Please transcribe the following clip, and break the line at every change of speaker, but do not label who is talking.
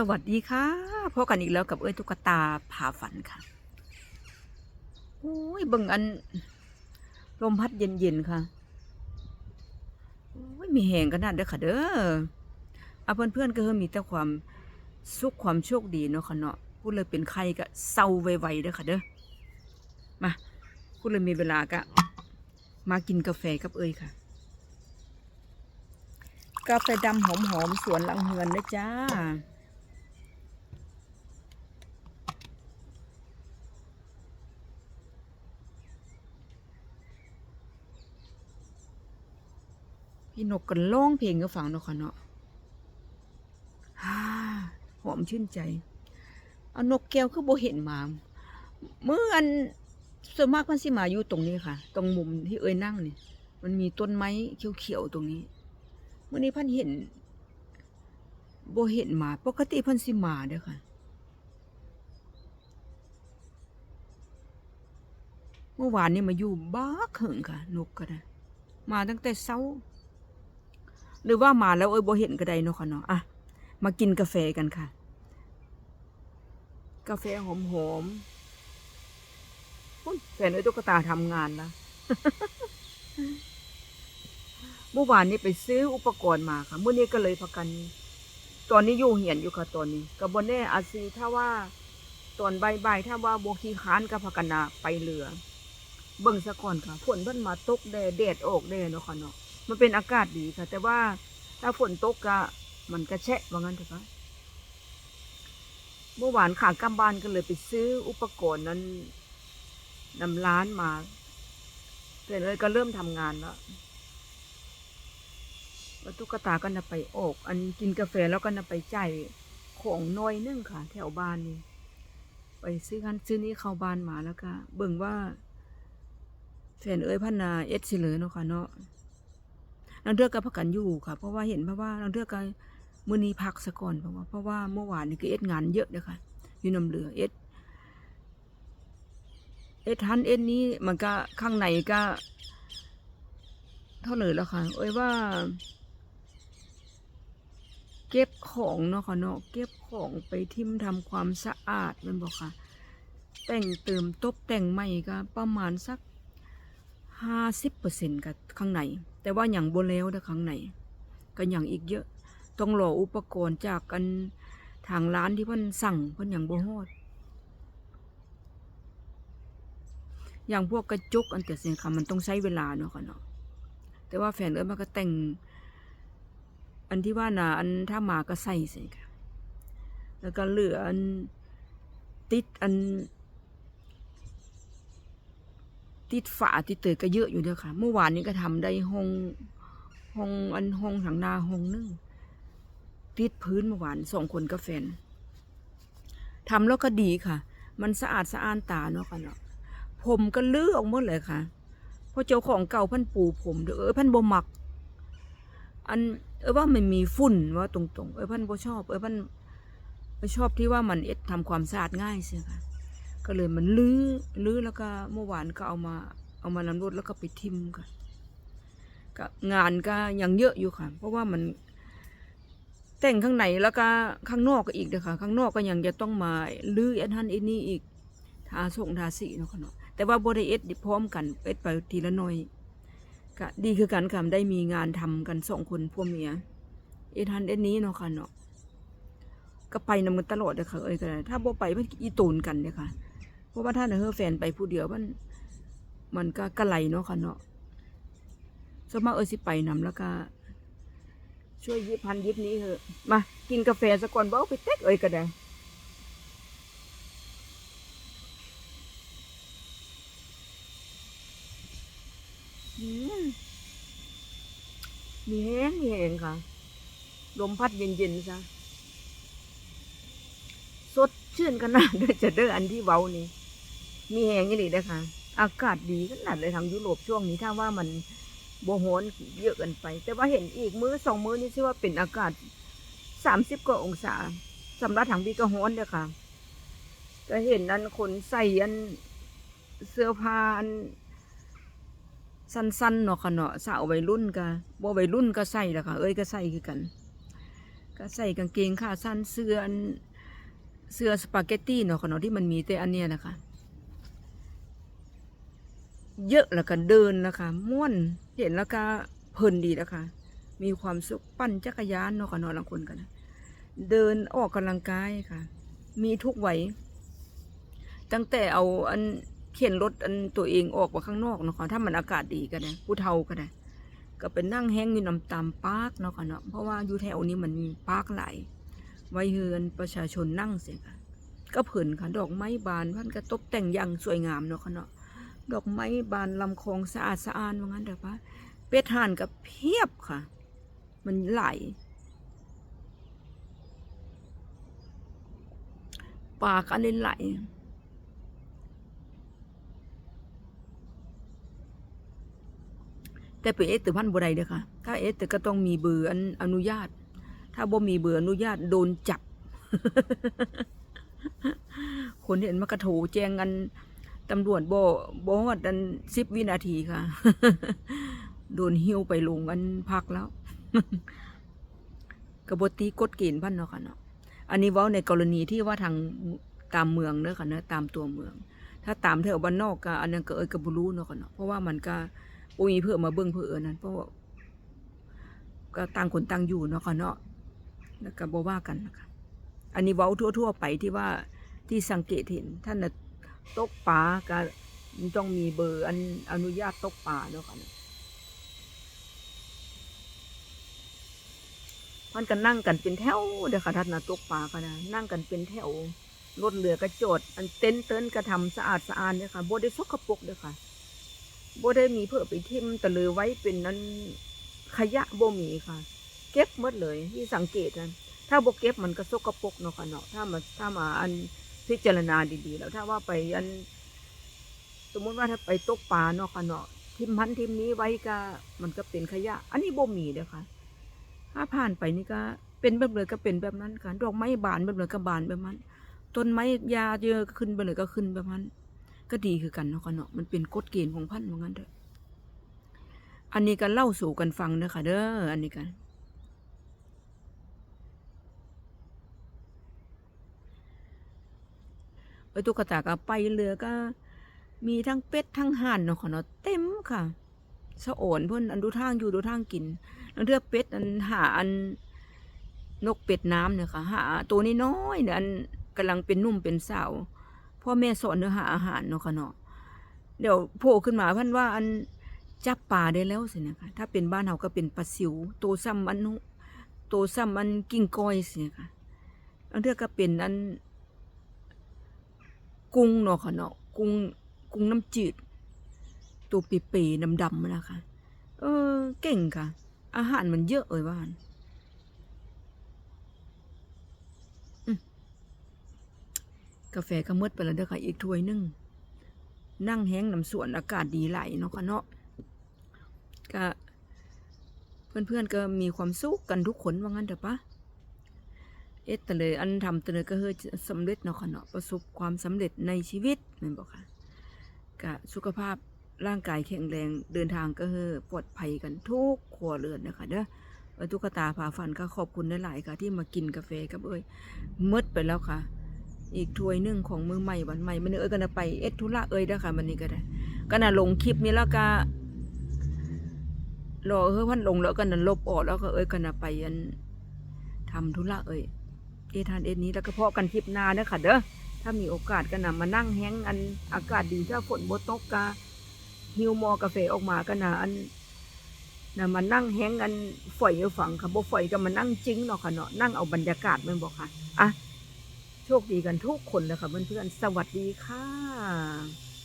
สวัสดีค่ะพบกันอีกแล้วกับเอ้ยตุ๊กตาพาฝันค่ะโอ้ยบิ่งอัน ลมพัดเย็นๆค่ะโอ้ยมีแหงขนาดเด้อค่ะ เด้อเอาเพื่อนๆก็เฮมีแต่ความสุขความโชคดีเนาะค่ะเนาะพูดเลยเป็นใครก็เศร้าไวๆเด้อค่ะเด้อมาพูดเลยมีเวลาก็มากินกาแฟกับเอ้ยค่ะกาแฟดำหอมๆสวนหลังเฮือนนะจ้า พี่นกกันร้องเพลงก็ฟังเนาะค่ะเนาะหอมชื่นใจ เอานกแก้วคือโบเห็นมา เมื่ออันส่วนมากมันสิมาอยู่ตรงนี้ค่ะ ตรงมุมที่เอ้ยนั่งเนี่ยมันมีต้นไม้เขียวๆตรงนี้เมื่อนี้พันเห็นโบเห็นมา ปกติพันสิมาเด้อค่ะเมื่อวานนี้มาอยู่บ้าเขิงค่ะ นกก็ได้มาตั้งแต่เช้า หรือว่ามาแล้วเอ้ยบ่เห็นก็ได้เนาะค่ะเนาะอะมากินกาแฟกันค่ะ กาแฟหอมหอมๆอุ๊ยแฟนเอ้ตุ๊กตาทำงานนะเมื่อวานนี้ไปซื้ออุปกรณ์มาค่ะเมื่อนี้ก็เลยพากัน ตอนนี้อยู่เหียนอยู่ค่ะตอนนี้กับบนแน่อาซีถ้าว่าตอนใบ่ายๆถ้าว่าโบคีค้านกับพากันนาไปเรือ เบิ่งซะก่อนค่ะฝนเพิ่นมาตกแดดแดดออกแดดเนาะค่ะเนาะ มันเป็นอากาศดีค่ะ แต่ว่าถ้าฝนตกก็มันกระแชะว่างั้นเถอะคะเมื่อวานขากลับบ้านก็เลยไปซื้ออุปกรณ์นั้นนำร้านมาเสร็จเลยก็เริ่มทำงานแล้วแล้วตุ๊กตาก็นำไปออก อันกินกาแฟแล้วก็นำไปจ่ายของน้อยนึงค่ะ แถวบ้านนี่ไปซื้อกันซื้อนี้เข้าบ้านมาแล้วก็เบิ่งว่าแฟนเอ้ยพันนาเอสิเลยเนาะค่ะเนาะ นังเทือกก็พักกันอยู่ค่ะ เพราะว่าเห็นเพราะว่านังเทือกก็มื้อนี้พักซะก่อนเพราะว่าเพราะว่าเมื่อวานนี่ก็เอ็ดงานเยอะเลยค่ะ อยู่นำเรือเอ็ดเอ็ดทันเอ็ดนี้มันก็ข้างในก็ เท่าเลยแล้วค่ะ เอ้ยว่า เก็บของเนาะค่ะเนาะเก็บของไปทิมทำความสะอาดมันบอกค่ะ แต่งเติมตบแต่งใหม่ก็ประมาณสักห้าสิบเปอร์เซ็นต์กับข้างใน แต่ว่าอย่างบนแล้วนะข้างในก็อย่างอีกเยอะ ต้องรออุปกรณ์จากกันทางร้านที่เพิ่นสั่งเพิ่นอย่างบ่ฮอดอย่างพวกกระจกอันแต่สินค้ามันต้องใช้เวลาเนาะค่ะเนาะแต่ว่าแฟนเอิ้นมันก็แต่ง อันที่ว่าน่ะอันถ้ามาก็ใส่สิค่ะแล้วก็เหลืออันติดอัน ติดฝาติดเตยก็เยอะอยู่เด้อค่ะ เมื่อวานนี้ก็ทำได้ห้องห้องอันห้องถังนาห้องนึงติดพื้นเมื่อวานสองคนกับแฟนทำแล้วก็ดีค่ะ มันสะอาดสะอ้านตาเนาะค่ะเนาะผมก็ลื้อออกหมดเลยค่ะเพราะเจ้าของเก่าพันปูผมเด้ออพันบ่มัก อันเออว่ามันมีฝุ่นว่าตรงๆ เออพันบ่ชอบ เออพันชอบที่ว่ามันเอ็ดทำความสะอาดง่ายเสียค่ะ ก็เลยมันลื้อลื้อแล้วก็เมื่อวานก็เอามาเอามานำรถแล้วก็ไปทิมค่ะก็งานก็ยังเยอะอยู่ค่ะ เพราะว่ามันแต่งข้างในแล้วก็ข้างนอกก็อีกนะคะข้างนอกก็ยังจะต้องมาลื้ออันทันอันนี้อีกทาส่งทาสีเนาะค่ะเนาะแต่ว่าบริเอสพร้อมกันเอ็ดไปทีละหน่อยก็ดีคือกันค่ะได้มีงานทำกันสองคนพวกเมียเอ็ดทันเอ็ดนี้เนาะค่ะเนาะก็ไปนำกันตลอดเลยค่ะเอ้ยก็ถ้าโบไปมันอีตูนกันเนี่ยค่ะ ราะว่าถ้านเฮอแฟนไปผู้เดียวมัน มันก็กระไหลเนาะค่ะเนาะสวนมากเออสิไปนำแล้วก็ ช่วยยิบพันยิบนี้เถอะมากินกาแฟสักก่อนบ่าไปเต็กเอ้ยก็ได้มีแห้งมีแห้งค่ะ ลมพัดเย็นๆซะสดชื่นขนาดเด้อจะเด้ออันที่เว้านี่ มีแหงอย่างนี้นะคะอากาศดีขนาดเลยทางยุโรปช่วงนี้ถ้าว่ามันโบโหนเยอะเกินไป แต่ว่าเห็นอีกมื้อสองมื้อนี่ชื่อว่าเป็นอากาศสามสิบกว่าองศาสำหรับทางบีก็ฮ้อนเด้อค่ะก็เห็นอันคนใส่อันเสื้อผ้าอันสั้นๆเนาะค่ะเนาะสาววัยรุ่นก็บ่วัยรุ่นก็ใส่ละค่ะ เอ้ยก็ใส่คือกัน ก็ใส่กางเกงขาสั้นเสื้อเสื้อสปาเกตตี้เนาะค่ะเนาะที่มันมีแต่อันเนี้ยนะคะ เยอะแล้วก็เดินแล้วค่ะม่วนเห็นแล้วก็เพลินดีแล้วค่ะ มีความสุขปั่นจักรยานเนาะค่ะนาะบางคนกันเดินออกกำลังกายค่ะ มีทุกวัยตั้งแต่เอาอันเข็นรถอันตัวเองออกมาข้างนอกเนาะค่ะถ้ามันอากาศดีก็ได้ผู้เฒ่าก็ได้ก็เป็นนั่งแห้งอยู่นำตามปาร์กเนาะค่ะเนาะเพราะว่าอยู่แถวนี้มันมีปาร์กหลายไว้เฮือนประชาชนนั่งเสียค่ะก็เผินค่ะดอกไม้บานพันก็ตกแต่งอย่างสวยงามเนาะค่ะเนาะ ดอกไม้บานลำคลองสะอาดสะอ้านว่างั้นเถอะปะเป็ดห่านกับเพียบค่ะ มันไหลปากันเลยไหลแต่เป็นเอสตือพันบ่ได้เด้อค่ะ ถ้าเอสตือก็ต้องมีเบอร์อันอนุญาต ถ้าบ่มีเบอร์อนุญาตโดนจับ คนเห็นมากระโถแจ้งกัน ตำรวจโบ่บ่ฮอดอันสิบวินาทีค่ะ โดนหิ้วไปลงอันพักแล้วกบตีกฎเกณฑ์พันเนาะค่ะเนาะอันนี้ว้าในกรณีที่ว่าทางตามเมืองเด้อค่ะเนาะตามตัวเมือง ถ้าตามแถวบ้านนอกก็อันนั้นก็เอ้ยก็บ่รู้เนาะค่ะเนาะเพราะว่ามันก็บ่มีเพื่อมาเบิ่งเพื่อนั้นเพราะว่าก็ต่างคนต่างอยู่เนาะค่ะเนาะแล้วก็บ่ว่ากันนะคะอันนี้เว้าทั่ว ๆ ไปที่ว่าที่สังเกตเห็นท่านน่ะ ตกปลาก็ต้องมีเบอร์อันอนุญาตตกปลาเนาะค่ะเนาะมันก็นั่งกันเป็นแถวเด้อค่ะท่านนะตกปลาก็นะนั่งกันเป็นแถวรถเรือกระโจดอันเต็นเต้นกระทำสะอาดสะอานเด้อค่ะโบได้สกปรกเด้อค่ะโบได้มีเพื่อไปทิมตะเลยไว้เป็นนั้นขยะโบมีค่ะ เก็บหมดเลยที่สังเกตนะถ้าโบเก็บมันก็สกปรกเนาะค่ะเนาะถ้ามาถ้ามาอัน พิจารณาดีๆ แล้วถ้าว่าไปอัน สมมติว่าถ้าไปตกปลาเนาะค่ะเนาะทิมพันทิมนี้ไว้ก็มันก็เป็นขยะ อันนี้บ่มีเด้อค่ะ ถ้าผ่านไปนี่ก็ เป็นแบบเลยก็เป็นแบบนั้นค่ะดอกไม้บานแบบเลยก็บานแบบนั้นต้นไม้ยาเยอะก็ขึ้นไปเลยก็ขึ้นแบบนั้นก็ดีคือกันเนาะค่ะเนาะมันเป็นกฎเกณฑ์ของพันธุ์เหมือนกันเด้ออันนี้ก็เล่าสู่กันฟังเด้อค่ะเด้ออันนี้กัน อ้ตุ๊กตาก็ไปเรือก็ มีทั้งเป็ดทั้งห่านเนาะค่ะเนาะเต็มค่ะสะโอนเพิ่นอันดูทางอยู่ดูทางกินแล้วเลือกเป็ดอันหาอันนกเป็ดน้ำเนี่ยค่ะหาตัวนี้น้อยเนี่ยอันกำลังเป็นนุ่มเป็นสาวพ่อแม่สอนเนื้อหาอาหารเนาะค่ะเนาะเดี๋ยวโผล่ขึ้นมาพันว่าอันจับปลาได้แล้วสินี่ยค่ะถ้าเป็นบ้านเฮาก็เป็นปลาซิวโตซ้ำอันโตซ้ำอันกิ้งก้อยสินี่ยค่ะแล้วเทื่อก็เป็นอัน กุ้งเนาะค่ะเนาะกุ้งกุ้งน้ำจืด ตัวเป๋ๆดำๆนะคะ เออ เก่งค่ะ อาหารมันเยอะเอ่ยว่านกาแฟก็หมดไปแล้วเด้อค่ะ อีกถ้วยนึง นั่งแห้งน้ำสวนอากาศดีไหลเนาะค่ะเนาะก็เพื่อนๆก็มีความสุขกันทุกคนว่างั้นเถอะปะ เอ็ดแต่เลยอันทำแต่เลยก็เฮ้ยสำเร็จเนาะค่ะเนาะประสบความสำเร็จในชีวิตแม่นบอกค่ะก็สุขภาพร่างกายแข็งแรงเดินทางก็เฮอปลอดภัยกันทุกครัวเรือนนะคะเด้อตุ๊กตาผาฟันก็ขอบคุณหลายๆค่ะ ที่มากินกาแฟกับเอ้ยหมดไปแล้วค่ะ อีกถ้วยนึ่งของมือใหม่วันใหม่มันเอ้ยกันนะไปเอ็ดธุระเอ้ยเด้ค่ะมันนี้ก็ได้ก็น่ะลงคลิปนี้แล้วก็รอเฮ้ยพันลงแล้วกันน่ะลบออกแล้วก็เอ้ยกันนะไปอันทำธุระเอ้ย อทานเอ็ดนี้แล้วก็พอกันคลิปหน้าเด้อค่ะเด้อถ้ามีโอกาสก็นำมานั่งแห้งอันอากาศดีถ้าฝนบ่ตกกาหิวมอกาแฟออกมาก็นะอันนะมานั่งแห้งกันฝอยอยู่ฝั่งค่ะบ่ฝอยก็มานั่งจริงเนาะค่ะเนาะนั่งเอาบรรยากาศมันบอกค่ะอะโชคดีกันทุกคนเลยค่ะเพื่อนๆสวัสดีค่ะ